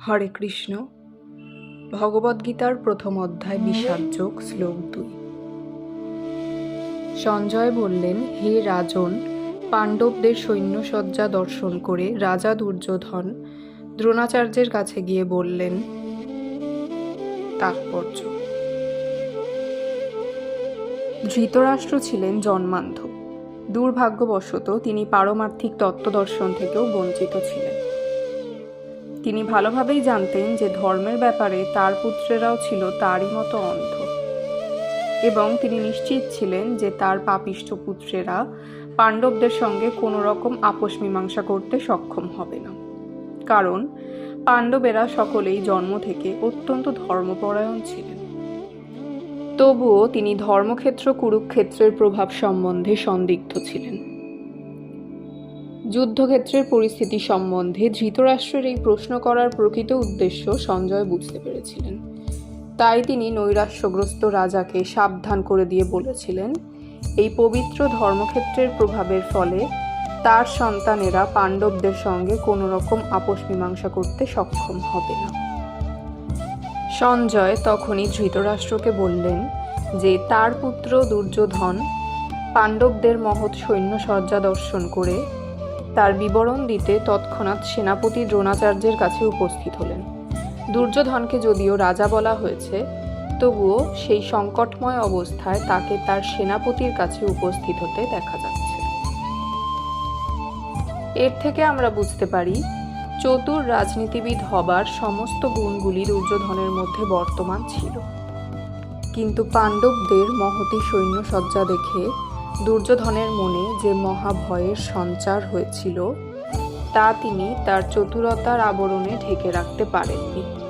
হরে কৃষ্ণ। ভগবদ্গীতার প্রথম অধ্যায় বিষাদযোগ শ্লোক দুই। সঞ্জয় বললেন, হে রাজন, পাণ্ডবদের সৈন্যসজ্জা দর্শন করে রাজা দুর্যোধন দ্রোণাচার্যের কাছে গিয়ে বললেন, তাৎপর্য। ধৃতরাষ্ট্র ছিলেন জন্মান্ধ। দুর্ভাগ্যবশত তিনি পারমার্থিক তত্ত্বদর্শন থেকেও বঞ্চিত ছিলেন। তিনি ভালোভাবেই জানতেন যে ধর্মের ব্যাপারে তার পুত্রেরাও ছিল তারই মতো অন্ধ। এবং তিনি নিশ্চিত ছিলেন যে তার পাপিষ্ঠ পুত্রেরা পাণ্ডবদের সঙ্গে কোনো রকম আপোষ মীমাংসা করতে সক্ষম হবে না। কারণ পাণ্ডবেরা সকলেই জন্ম থেকে অত্যন্ত ধর্মপরায়ণ ছিলেন। তবুও তিনি ধর্মক্ষেত্র কুরুক্ষেত্রের প্রভাব সম্বন্ধে সন্দিগ্ধ ছিলেন। যুদ্ধক্ষেত্রের পরিস্থিতি সম্বন্ধে ধৃতরাষ্ট্রের এই প্রশ্ন করার প্রকৃত উদ্দেশ্য সঞ্জয় বুঝতে পেরেছিলেন। তাই তিনি নৈরাশ্যগ্রস্ত রাজাকে সাবধান করে দিয়ে বলেছিলেন, এই পবিত্র ধর্মক্ষেত্রের প্রভাবের ফলে তার সন্তানেরা পাণ্ডবদের সঙ্গে কোনো রকম আপোষ মীমাংসা করতে সক্ষম হবে না। সঞ্জয় তখনই ধৃতরাষ্ট্রকে বললেন যে তার পুত্র দুর্যোধন পাণ্ডবদের মহৎ সৈন্য সজ্জা দর্শন করে তার বিবরণ দিতে তৎক্ষণাৎ সেনাপতি দ্রোণাচার্যের কাছে উপস্থিত হলেন। দুর্যোধনকে যদিও রাজা বলা হয়েছে, তবুও সেই সংকটময় অবস্থায় তাকে তার সেনাপতির কাছে উপস্থিত হতে দেখা যাচ্ছে। এর থেকে আমরা বুঝতে পারি, চতুর রাজনীতিবিদ হবার সমস্ত গুণগুলি দুর্যোধনের মধ্যে বর্তমান ছিল। কিন্তু পাণ্ডবদের মহতি সৈন্য সজ্জা দেখে দুর্যোধনের মনে যে মহাভয়ের সঞ্চার হয়েছিল তা তিনি তার চতুরতার আবরণে ঢেকে রাখতে পারেননি।